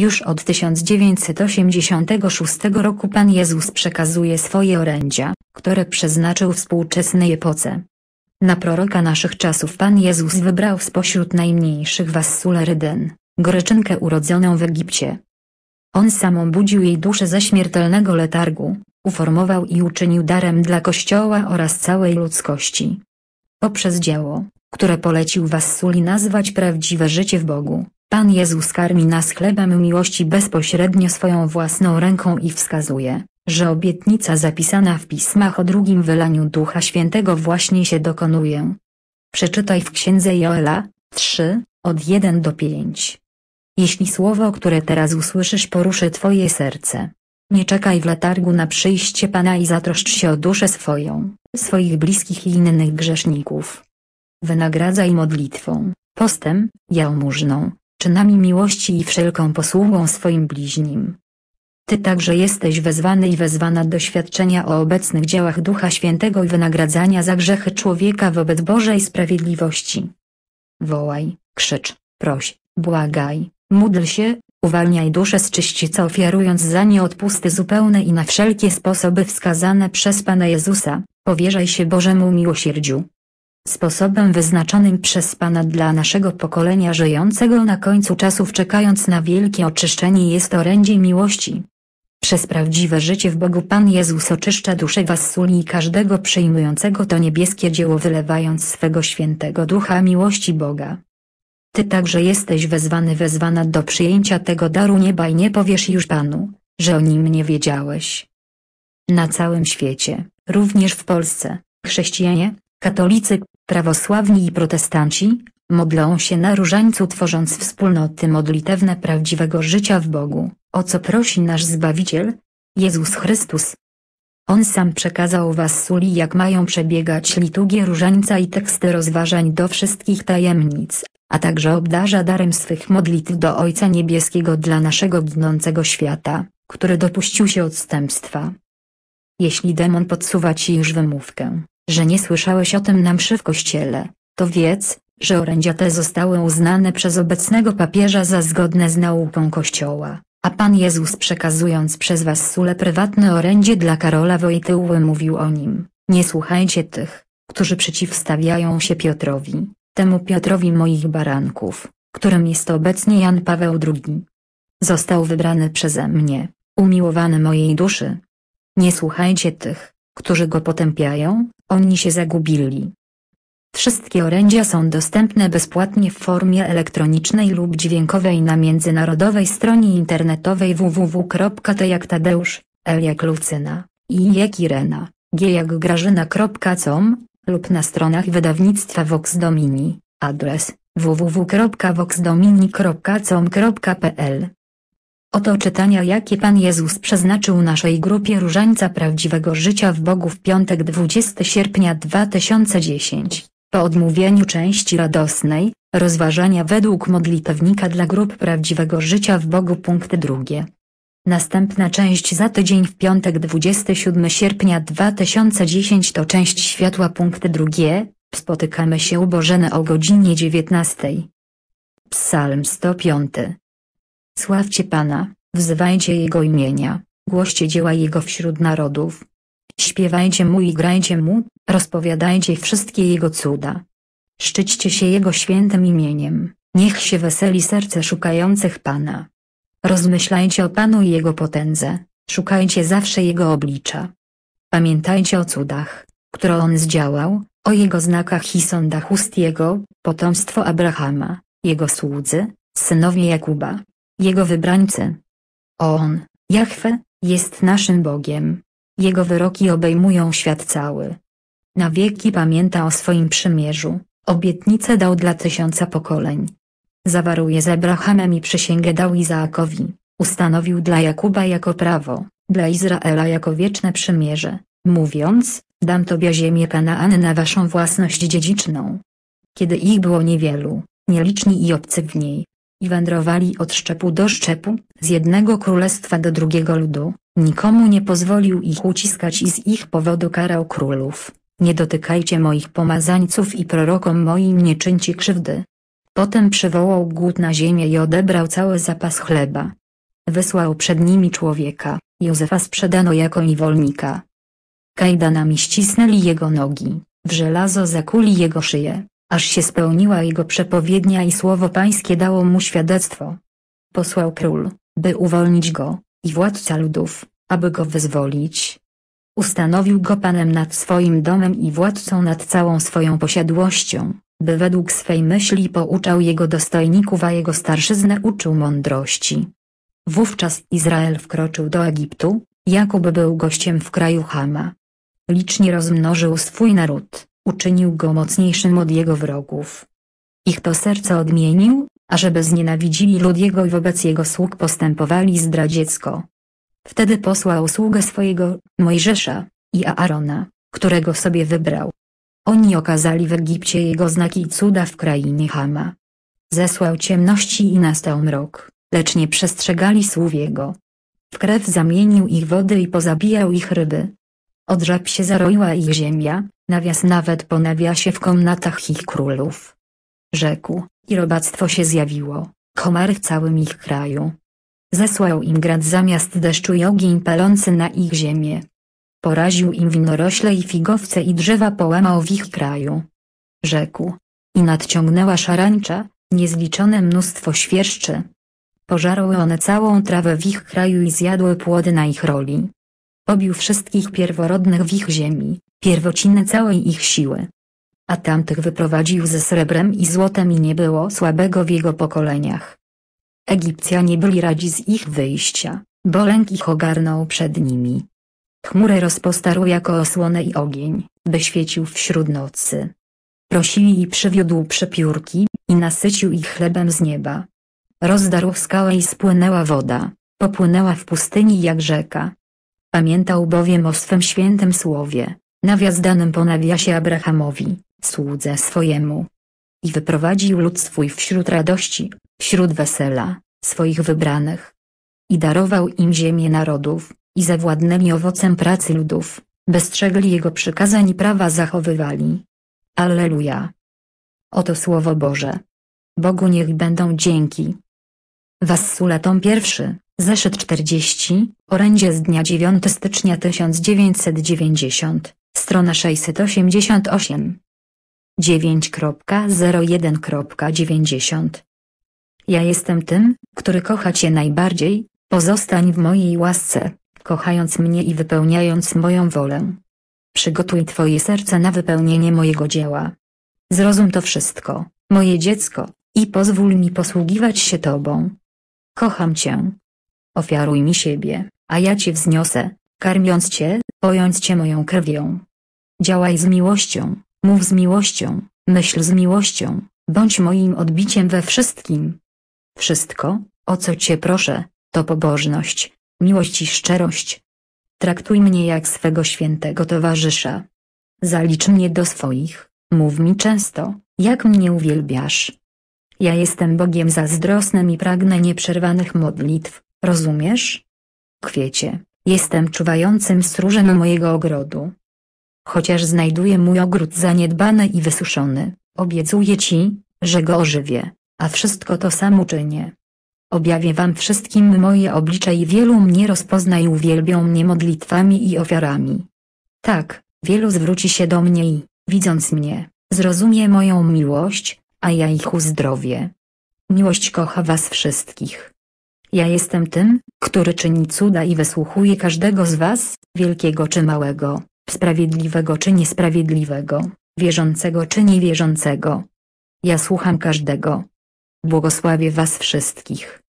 Już od 1986 roku Pan Jezus przekazuje swoje orędzia, które przeznaczył współczesnej epoce. Na proroka naszych czasów Pan Jezus wybrał spośród najmniejszych Wassulę Ryden, Greczynkę urodzoną w Egipcie. On sam obudził jej duszę ze śmiertelnego letargu, uformował i uczynił darem dla Kościoła oraz całej ludzkości. Poprzez dzieło, które polecił Wassuli nazwać prawdziwe życie w Bogu, Pan Jezus karmi nas chlebem miłości bezpośrednio swoją własną ręką i wskazuje, że obietnica zapisana w pismach o drugim wylaniu Ducha Świętego właśnie się dokonuje. Przeczytaj w księdze Joela 3, od 1 do 5. Jeśli słowo, które teraz usłyszysz poruszy twoje serce, nie czekaj w letargu na przyjście Pana i zatroszcz się o duszę swoją, swoich bliskich i innych grzeszników. Wynagradzaj modlitwą, postem, jałmużną, czynami miłości i wszelką posługą swoim bliźnim. Ty także jesteś wezwany i wezwana do świadczenia o obecnych dziełach Ducha Świętego i wynagradzania za grzechy człowieka wobec Bożej sprawiedliwości. Wołaj, krzycz, proś, błagaj, módl się, uwalniaj duszę z czyścica ofiarując za nie odpusty zupełne i na wszelkie sposoby wskazane przez Pana Jezusa, powierzaj się Bożemu miłosierdziu. Sposobem wyznaczonym przez Pana dla naszego pokolenia żyjącego na końcu czasów czekając na wielkie oczyszczenie jest orędzie miłości. Przez prawdziwe życie w Bogu Pan Jezus oczyszcza duszę wassuli i każdego przyjmującego to niebieskie dzieło wylewając swego świętego ducha miłości Boga. Ty także jesteś wezwany wezwana do przyjęcia tego daru nieba i nie powiesz już Panu, że o nim nie wiedziałeś. Na całym świecie, również w Polsce, chrześcijanie, katolicy, prawosławni i protestanci, modlą się na różańcu tworząc wspólnoty modlitewne prawdziwego życia w Bogu, o co prosi nasz Zbawiciel, Jezus Chrystus. On sam przekazał was suli jak mają przebiegać liturgie różańca i teksty rozważań do wszystkich tajemnic, a także obdarza darem swych modlitw do Ojca Niebieskiego dla naszego ginącego świata, który dopuścił się odstępstwa. Jeśli demon podsuwa ci już wymówkę, że nie słyszałeś o tym na mszy w kościele, to wiedz, że orędzia te zostały uznane przez obecnego papieża za zgodne z nauką Kościoła, a Pan Jezus przekazując przez was sule prywatne orędzie dla Karola Wojtyły mówił o nim, nie słuchajcie tych, którzy przeciwstawiają się Piotrowi, temu Piotrowi moich baranków, którym jest obecnie Jan Paweł II. Został wybrany przeze mnie, umiłowany mojej duszy. Nie słuchajcie tych, którzy go potępiają, oni się zagubili. Wszystkie orędzia są dostępne bezpłatnie w formie elektronicznej lub dźwiękowej na międzynarodowej stronie internetowej www.t L jak Lucyna, I jak Irena, G jak Grażyna.com lub na stronach wydawnictwa Vox Domini, adres www.voxdomini.com.pl Oto czytania jakie Pan Jezus przeznaczył naszej grupie Różańca Prawdziwego Życia w Bogu w piątek 20 sierpnia 2010, po odmówieniu części radosnej, rozważania według modlitewnika dla grup Prawdziwego Życia w Bogu punkt drugie. Następna część za tydzień w piątek 27 sierpnia 2010 to część światła punkt drugie, spotykamy się u Bożene o godzinie 19. Psalm 105 Sławcie Pana, wzywajcie Jego imienia, głoście dzieła Jego wśród narodów. Śpiewajcie Mu i grajcie Mu, rozpowiadajcie wszystkie Jego cuda. Szczyćcie się Jego świętym imieniem, niech się weseli serce szukających Pana. Rozmyślajcie o Panu i Jego potędze, szukajcie zawsze Jego oblicza. Pamiętajcie o cudach, które On zdziałał, o Jego znakach i sądach ust Jego, potomstwo Abrahama, Jego słudzy, synowie Jakuba, Jego wybrańcy. On, Jahwe, jest naszym Bogiem. Jego wyroki obejmują świat cały. Na wieki pamięta o swoim przymierzu, obietnicę dał dla tysiąca pokoleń. Zawarł je z Abrahamem i przysięgę dał Izaakowi, ustanowił dla Jakuba jako prawo, dla Izraela jako wieczne przymierze, mówiąc, dam Tobie ziemię Kanaany na waszą własność dziedziczną. Kiedy ich było niewielu, nieliczni i obcy w niej, i wędrowali od szczepu do szczepu, z jednego królestwa do drugiego ludu, nikomu nie pozwolił ich uciskać i z ich powodu karał królów. Nie dotykajcie moich pomazańców i prorokom moim nie czyńcie krzywdy. Potem przywołał głód na ziemię i odebrał cały zapas chleba. Wysłał przed nimi człowieka, Józefa sprzedano jako niewolnika. Kajdanami ścisnęli jego nogi, w żelazo zakuli jego szyję, aż się spełniła jego przepowiednia i słowo pańskie dało mu świadectwo. Posłał król, by uwolnić go, i władca ludów, aby go wyzwolić. Ustanowił go panem nad swoim domem i władcą nad całą swoją posiadłością, by według swej myśli pouczał jego dostojników a jego starszyznę uczył mądrości. Wówczas Izrael wkroczył do Egiptu, Jakub był gościem w kraju Hama. Licznie rozmnożył swój naród, uczynił go mocniejszym od jego wrogów. Ich to serce odmienił, ażeby znienawidzili lud jego i wobec jego sług postępowali zdradziecko. Wtedy posłał sługę swojego, Mojżesza, i Aarona, którego sobie wybrał. Oni okazali w Egipcie jego znaki i cuda w krainie Hama. Zesłał ciemności i nastał mrok, lecz nie przestrzegali słów jego. W krew zamienił ich wody i pozabijał ich ryby. Od się zaroiła ich ziemia, nawias nawet po nawiasie w komnatach ich królów. Rzekł, i robactwo się zjawiło, komary w całym ich kraju. Zesłał im grad zamiast deszczu i ogień palący na ich ziemię. Poraził im winorośle i figowce i drzewa połamał w ich kraju. Rzekł. I nadciągnęła szarańcza, niezliczone mnóstwo świerszczy. Pożarły one całą trawę w ich kraju i zjadły płody na ich roli. Pobił wszystkich pierworodnych w ich ziemi, pierwociny całej ich siły. A tamtych wyprowadził ze srebrem i złotem i nie było słabego w jego pokoleniach. Egipcjanie byli radzi z ich wyjścia, bo lęk ich ogarnął przed nimi. Chmurę rozpostarł jako osłonę i ogień, by świecił wśród nocy. Prosili i przywiódł przepiórki, i nasycił ich chlebem z nieba. Rozdarł skałę i spłynęła woda, popłynęła w pustyni jak rzeka. Pamiętał bowiem o swym świętym słowie, nawias danym po nawiasie Abrahamowi, słudze swojemu. I wyprowadził lud swój wśród radości, wśród wesela, swoich wybranych. I darował im ziemię narodów, i zawładnęli owocem pracy ludów, bestrzegli jego przykazań i prawa zachowywali. Alleluja. Oto słowo Boże. Bogu niech będą dzięki. Wassula tom pierwszy, zeszyt 40, orędzie z dnia 9 stycznia 1990, strona 688. 9.01.90 Ja jestem tym, który kocha Cię najbardziej, pozostań w mojej łasce kochając mnie i wypełniając moją wolę. Przygotuj Twoje serce na wypełnienie mojego dzieła. Zrozum to wszystko, moje dziecko, i pozwól mi posługiwać się Tobą. Kocham Cię. Ofiaruj mi siebie, a ja Cię wzniosę, karmiąc Cię, pojąc Cię moją krwią. Działaj z miłością, mów z miłością, myśl z miłością, bądź moim odbiciem we wszystkim. Wszystko, o co Cię proszę, to pobożność, miłość i szczerość. Traktuj mnie jak swego świętego towarzysza. Zalicz mnie do swoich, mów mi często, jak mnie uwielbiasz. Ja jestem Bogiem zazdrosnym i pragnę nieprzerwanych modlitw, rozumiesz? Kwiecie, jestem czuwającym stróżem mojego ogrodu. Chociaż znajduję mój ogród zaniedbany i wysuszony, obiecuję ci, że go ożywię, a wszystko to sam uczynię. Objawię wam wszystkim moje oblicze i wielu mnie rozpozna i uwielbią mnie modlitwami i ofiarami. Tak, wielu zwróci się do mnie i, widząc mnie, zrozumie moją miłość, a ja ich uzdrowię. Miłość kocha was wszystkich. Ja jestem tym, który czyni cuda i wysłuchuje każdego z was, wielkiego czy małego, sprawiedliwego czy niesprawiedliwego, wierzącego czy niewierzącego. Ja słucham każdego. Błogosławię was wszystkich.